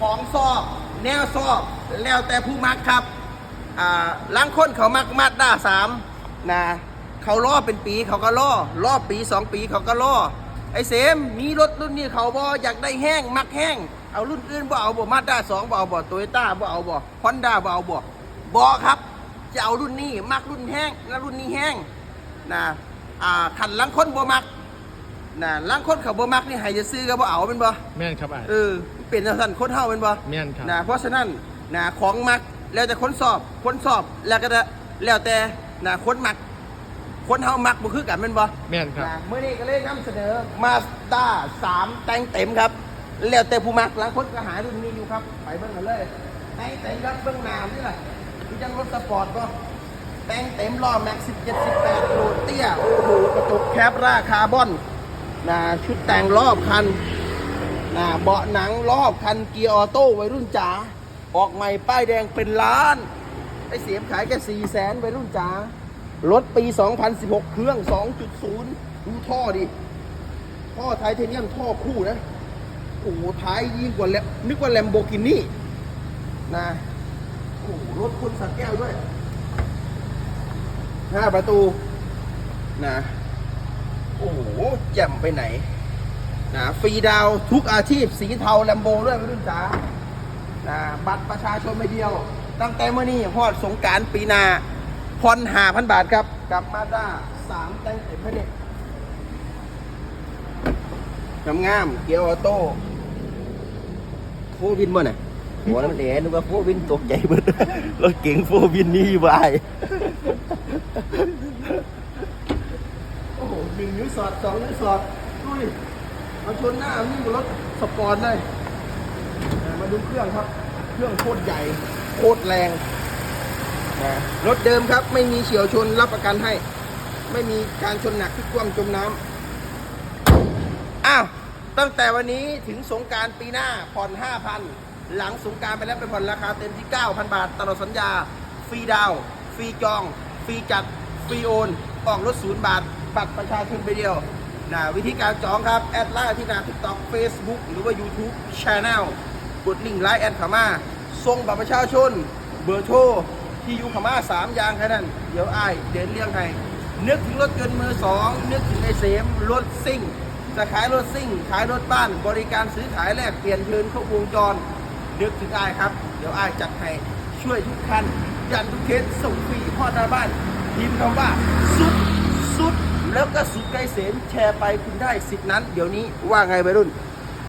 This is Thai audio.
ของซอบแนวซอบแล้วแต่ผู้มักครับอ่าล้างคนเขามักมาด้าสามนะเขาล่อเป็นปีเขาก็ล่อล่อปีสองปีเขาก็ล่อไอ้เสมมีรถรุ่นนี้เขาบออยากได้แห้งมักแห้งเอารุ่นอื่นบ่เอาบ่มาด้าสองบ่เอาบ่โตโยต้าบ่เอาบ่ฮอนด้าบ่เอาบ่บ่ครับ จะเอารุ่นนี้มักรุ่นแห้งและรุ่นนี้แห้งนะอ่าขันล้างคนบ่มักนะล้างคนเขาบ่มักนี่ให้จะซื้อก็บ่เอาเป็นบ่แม่นครับไอ้เออ เป็นจังซั่นคนเฮาเป็นบ่แม่นครับนะเพราะฉะนั้นนะของมักแล้วแต่คนสอบคนสอบแล้วก็จะแล้วแต่นะคนมักคนเฮามักบ่คือกันแม่นบ่แม่นครับนะมื้อนี้ก็เลยนำเสนอ Mazda 3แต่งเต็มครับ แล้วแต่ผู้มักหลายคนก็หารุ่นนี้อยู่ครับ ไปเบิ่งกันเลยแต่งเต็มครับเบิ่งหน้านี่ล่ะมีจังรถสปอร์ตบ่แต่งเต็มล้อแม็ก17 18โหลดเตี้ยโอ้โหกระจกแคปราคาร์บอนนะชุดแต่งรอบคัน นะเบาะหนังรอบคันเกียร์ออโต้วัยรุ่นจ๋าออกใหม่ป้ายแดงเป็นล้านไอเสียมขายแค่สี่แสนวัยรุ่นจ๋ารถปี 2016 เครื่อง 2.0 ดูท่อดิ ท่อไทเทเนียมท่อคู่นะ โอ้โหท้ายยิ่งกว่าแลนึกว่าแลมโบกินี่นะโอ้โหรถคนสักแก้วด้วย ห้าประตูนะ โอ้โหแจ่มไปไหน นะฟรีดาวทุกอาชีพ สีเทาแลมโบด้วยพี่รุ่นจ๋านะบัตรประชาชนไม่เดียว ตั้งแต่เมื่อนี้พอดสงการปีนาผ่อนหาพันบาทครับ กับมาด้าสามแตงเต็มพเด็กงามๆเกียร์ออโต้โฟวินบ่น่ะหัวนั้นมันแหนนึกว่าโฟวินตกใหญ่เบิดรถเก๋งโฟวินนี่วายโอ้โหหนึ่งนิ้วสอดสองนิ้วสอดดูดิ มาชนหน้านี่บนรถสปอร์ตเลยมาดูเครื่องครับ เครื่องโคตรใหญ่ โคตรแรงนะรถเดิมครับ ไม่มีเฉียวชนรับประกันให้ ไม่มีการชนหนักที่กว้างจมน้ำอ้าวตั้งแต่วันนี้ถึงสงการปีหน้าผ่อน5,000 หลังสงการไปแล้วไปผ่อนราคาเต็มที่ 9,000 บาท ตลอดสัญญา ฟรีดาว ฟรีจอง ฟรีจัด ฟรีโอน ออกรถศูนย์บาท บัตรประชาชนไปเดียว นะวิธีการจองครับ แอดไลน์ที่หนาทิกตอกเฟซบุ๊กหรือว่า YouTube Channel กดลิงก์ไลน์แอดขามาส่งบัตรประชาชน เบอร์โทรที่อยู่ขามาสามอย่างแค่นั้น เดี๋ยวไอ้เดินเรียงให้นึกถึงรถยนต์มือสองนึกถึงไอเสมรถซิ่ง จะขายรถซิ่ง ขายรถบ้าน บริการซื้อขายแลกเปลี่ยนเทินเข้าวงจร นึกถึงไอ้ครับ เดี๋ยวไอ้จัดให้ช่วยทุกคันยันทุกเคสส่งฟรีพ่อหน้าบ้านพิมพ์คำว่าสุดสุด แล้วก็สุดไกลเสนแชร์ไปคุณได้สิทธินั้น เดี๋ยวนี้ว่าไงไปรุ่น